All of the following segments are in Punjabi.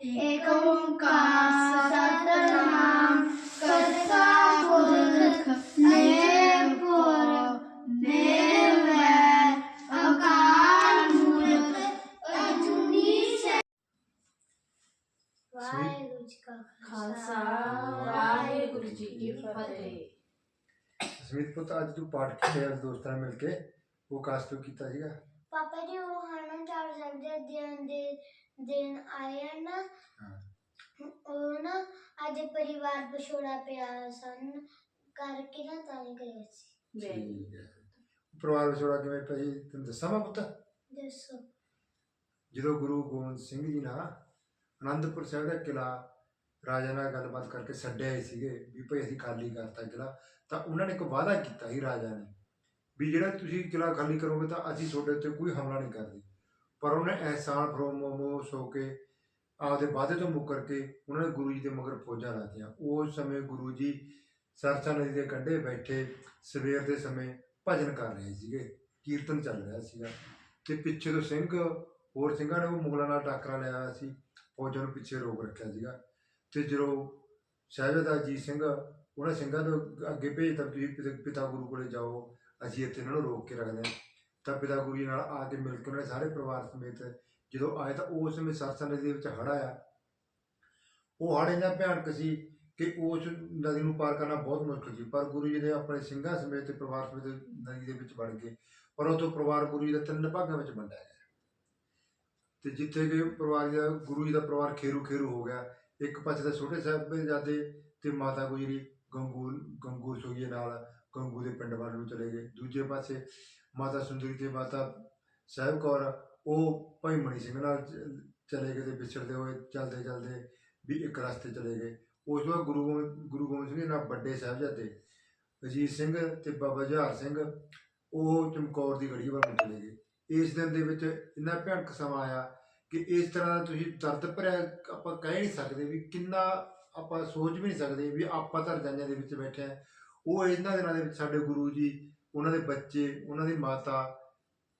Ecco un casa Waheguru ji ਕਾ ਖਾਲਸਾ ਵਾਹਿਗੁਰੂ ਜੀ ਕੀ ਫਤਿਹ ਸਮਿਤ ਪੁੱਤ ਅੱਜ ਤੂੰ ਪਾਠ ਕੀਤਾ ਦੋਸਤਾਂ ਨਾਲ ਮਿਲ ਕੇ ਉਹ ਕਾਸ ਤੋਂ ਕੀਤਾ ਸੀਗਾ ਪਾਪਾ ਜੀ ਉਹ ਹਨੂੰਮਾਨ ਚਾਰ ਸਾਹਿਬ ਦੇ ਅਧਿਐਨ ਦੇ ਦਿਨ ਆਏ ਹਨ ਨਾ ਹਾਂ। ਉਹ ਨਾ ਅੱਜ ਪਰਿਵਾਰ ਵਿਛੋੜਾ ਪਿਆ ਸਨ ਕਰਕੇ ਨਾ ਤਾਂ ਗਏ ਸੀ ਪਰਿਵਾਰ ਵਿਛੋੜਾ ਕਿਵੇਂ ਪਈ ਤੈਨੂੰ ਦੱਸਾਂ ਮੈਂ ਪੁੱਤ ਦੱਸੋ ਜਦੋਂ ਗੁਰੂ ਗੋਬਿੰਦ ਸਿੰਘ ਜੀ ਨਾ ਅਨੰਦਪੁਰ ਸਾਹਿਬ ਦਾ ਕਿਲਾ ਰਾਜਾ ਨਾਲ ਗੱਲਬਾਤ ਕਰਕੇ ਛੱਡਿਆ ਹੀ ਸੀਗੇ ਵੀ ਭਈ ਅਸੀਂ ਖਾਲੀ ਕਰਤਾ ਕਿਲਾ ਤਾਂ ਉਹਨਾਂ ਨੇ ਇੱਕ ਵਾਅਦਾ ਕੀਤਾ ਸੀ ਰਾਜਾ ਨੇ ਵੀ ਜਿਹੜਾ ਤੁਸੀਂ ਕਿਲਾ ਖਾਲੀ ਕਰੋਗੇ ਤਾਂ ਅਸੀਂ ਤੁਹਾਡੇ ਉੱਤੇ ਕੋਈ ਹਮਲਾ ਨਹੀਂ ਕਰਦੇ। ਪਰ ਉਹਨੇ ਅਹਿਸਾਨ ਫਰੋਮੋਮੋਸ ਹੋ ਕੇ ਆਪਦੇ ਵਾਅਦੇ ਤੋਂ ਮੁੱਕਰ ਕੇ ਉਹਨਾਂ ਨੇ ਗੁਰੂ ਜੀ ਦੇ ਮਗਰ ਫੌਜਾਂ ਲਾਤੀਆਂ। ਉਸ ਸਮੇਂ ਗੁਰੂ ਜੀ ਸਰਸਾ ਨਦੀ ਦੇ ਕੰਢੇ ਬੈਠੇ ਸਵੇਰ ਦੇ ਸਮੇਂ ਭਜਨ ਕਰ ਰਹੇ ਸੀਗੇ, ਕੀਰਤਨ ਚੱਲ ਰਿਹਾ ਸੀਗਾ। ਤੇ ਪਿੱਛੇ ਤੋਂ ਸਿੰਘ, ਹੋਰ ਸਿੰਘਾਂ ਨੇ ਉਹ ਮੁਗਲਾਂ ਨਾਲ ਟਾਕਰਾ ਲਿਆ ਹੋਇਆ ਸੀ। ਫੌਜਾਂ ਨੂੰ ਪਿੱਛੇ ਰੋਕ ਰੱਖਿਆ ਸੀਗਾ। ਤੇ ਜਦੋਂ ਸਾਹਿਬਜ਼ਾਦਾ ਅਜੀਤ ਸਿੰਘ, ਉਹਨਾਂ ਸਿੰਘਾਂ ਨੂੰ ਅੱਗੇ ਭੇਜਤਾ ਵੀ ਤੁਸੀਂ ਪਿਤਾ- ਪਿਤਾ ਗੁਰੂ ਕੋਲੇ ਜਾਓ, ਅਸੀਂ ਇੱਥੇ ਇਹਨਾਂ ਨੂੰ ਰੋਕ ਕੇ ਰੱਖਦੇ ਹਾਂ। ਤਾਂ ਪਿਤਾ ਗੁਰੂ ਜੀ ਨਾਲ ਆ ਕੇ ਮਿਲ ਕੇ ਉਹਨਾਂ ਨੇ ਸਾਰੇ ਪਰਿਵਾਰ ਸਮੇਤ ਜਦੋਂ ਆਏ ਤਾਂ ਉਸ ਸਮੇਂ ਸਰਸਾ ਨਦੀ ਦੇ ਵਿੱਚ ਹੜ੍ਹ ਆਇਆ। ਉਹ ਹੜ੍ਹ ਇੰਨਾ ਭਿਆਨਕ ਸੀ ਕਿ ਉਸ ਨਦੀ ਨੂੰ ਪਾਰ ਕਰਨਾ ਬਹੁਤ ਮੁਸ਼ਕਲ ਸੀ। ਪਰ ਗੁਰੂ ਜੀ ਨੇ ਆਪਣੇ ਸਿੰਘਾਂ ਸਮੇਤ ਤੇ ਪਰਿਵਾਰ ਸਮੇਤ ਨਦੀ ਦੇ ਵਿੱਚ ਵੜ ਗਏ। ਪਰ ਉਹ ਤੋਂ ਪਰਿਵਾਰ ਗੁਰੂ ਜੀ ਦਾ ਤਿੰਨ ਭਾਗਾਂ ਵਿੱਚ ਵੰਡਿਆ ਗਿਆ। ਤੇ ਜਿੱਥੇ ਕਿ ਪਰਿਵਾਰ ਦਾ, ਗੁਰੂ ਜੀ ਦਾ ਪਰਿਵਾਰ ਖੇਰੂ ਖੇਰੂ ਹੋ ਗਿਆ। ਇੱਕ ਪਾਸੇ ਤਾਂ ਛੋਟੇ ਸਾਹਿਬਜ਼ਾਦੇ ਤੇ ਮਾਤਾ ਗੁਜਰੀ ਗੰਗੂ ਗੰਗੂ ਸੋਈਏ ਨਾਲ ਗੰਗੂ ਦੇ ਪਿੰਡ ਵੱਲ ਨੂੰ ਚਲੇ ਗਏ। ਦੂਜੇ ਪਾਸੇ ਮਾਤਾ ਸੁੰਦਰੀ ਤੇ ਮਾਤਾ ਸਾਹਿਬ ਕੌਰ, ਉਹ ਭਾਈ ਮਣੀ ਸਿੰਘ ਨਾਲ ਚਲੇ ਗਏ ਤੇ ਵਿਛੜਦੇ ਹੋਏ ਚੱਲਦੇ ਚੱਲਦੇ ਵੀ ਇੱਕ ਰਸਤੇ ਚਲੇ ਗਏ। ਉਸ ਤੋਂ ਬਾਅਦ ਗੁਰੂ ਗੋਬਿੰਦ ਗੁਰੂ ਗੋਬਿੰਦ ਸਿੰਘ ਜੀ ਨਾਲ ਵੱਡੇ ਸਾਹਿਬਜ਼ਾਦੇ ਅਜੀਤ ਸਿੰਘ ਤੇ ਬਾਬਾ ਜਹਾਰ ਸਿੰਘ, ਉਹ ਚਮਕੌਰ ਦੀ ਗੜੀ ਵੱਲ ਨੂੰ ਚਲੇ ਗਏ। ਇਸ ਦਿਨ ਦੇ ਵਿੱਚ ਇੰਨਾ ਭਿਆਨਕ ਸਮਾਂ ਆਇਆ ਕਿ ਇਸ ਤਰ੍ਹਾਂ ਦਾ ਤੁਸੀਂ ਦਰਦ ਭਰਿਆ ਆਪਾਂ ਕਹਿ ਨਹੀਂ ਸਕਦੇ ਵੀ ਕਿੰਨਾ ਆਪਾਂ ਸੋਚ ਵੀ ਨਹੀਂ ਸਕਦੇ ਵੀ ਆਪਾਂ ਤਾਂ ਰਜਾਈਆਂ ਦੇ ਵਿੱਚ ਬੈਠੇ ਆ ਉਹ ਇਹਨਾਂ ਦਿਨਾਂ ਦੇ ਵਿੱਚ ਸਾਡੇ ਗੁਰੂ ਜੀ, ਉਹਨਾਂ ਦੇ ਬੱਚੇ, ਉਹਨਾਂ ਦੀ ਮਾਤਾ,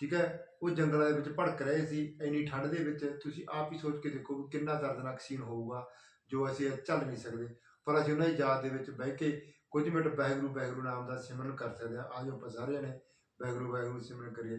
ਠੀਕ ਹੈ, ਉਹ ਜੰਗਲਾਂ ਦੇ ਵਿੱਚ ਭੜਕ ਰਹੇ ਸੀ, ਇੰਨੀ ਠੰਡ ਦੇ ਵਿੱਚ। ਤੁਸੀਂ ਆਪ ਹੀ ਸੋਚ ਕੇ ਦੇਖੋ ਵੀ ਕਿੰਨਾ ਦਰਦਨਾਕ ਸੀਨ ਹੋਊਗਾ ਜੋ ਅਸੀਂ ਚੱਲ ਨਹੀਂ ਸਕਦੇ। ਪਰ ਅਸੀਂ ਉਹਨਾਂ ਦੀ ਯਾਦ ਦੇ ਵਿੱਚ ਬਹਿ ਕੇ ਕੁਝ ਮਿੰਟ ਵਾਹਿਗੁਰੂ ਵਾਹਿਗੁਰੂ ਨਾਮ ਦਾ ਸਿਮਰਨ ਕਰ ਸਕਦੇ ਹਾਂ। ਆਜੋ ਆਪਾਂ ਸਾਰੇ ਜਣੇ ਵਾਹਿਗੁਰੂ ਵਾਹਿਗੁਰੂ ਸਿਮਰਨ ਕਰੀਏ।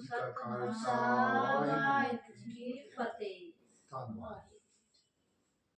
ਸਤਿਗੁਰੂ ਸਤਿ ਖਾਲਸਾ ਵਾਹਿਗੁਰੂ ਜੀ ਕੀ ਫਤਿਹ। ਧੰਨਵਾਦ।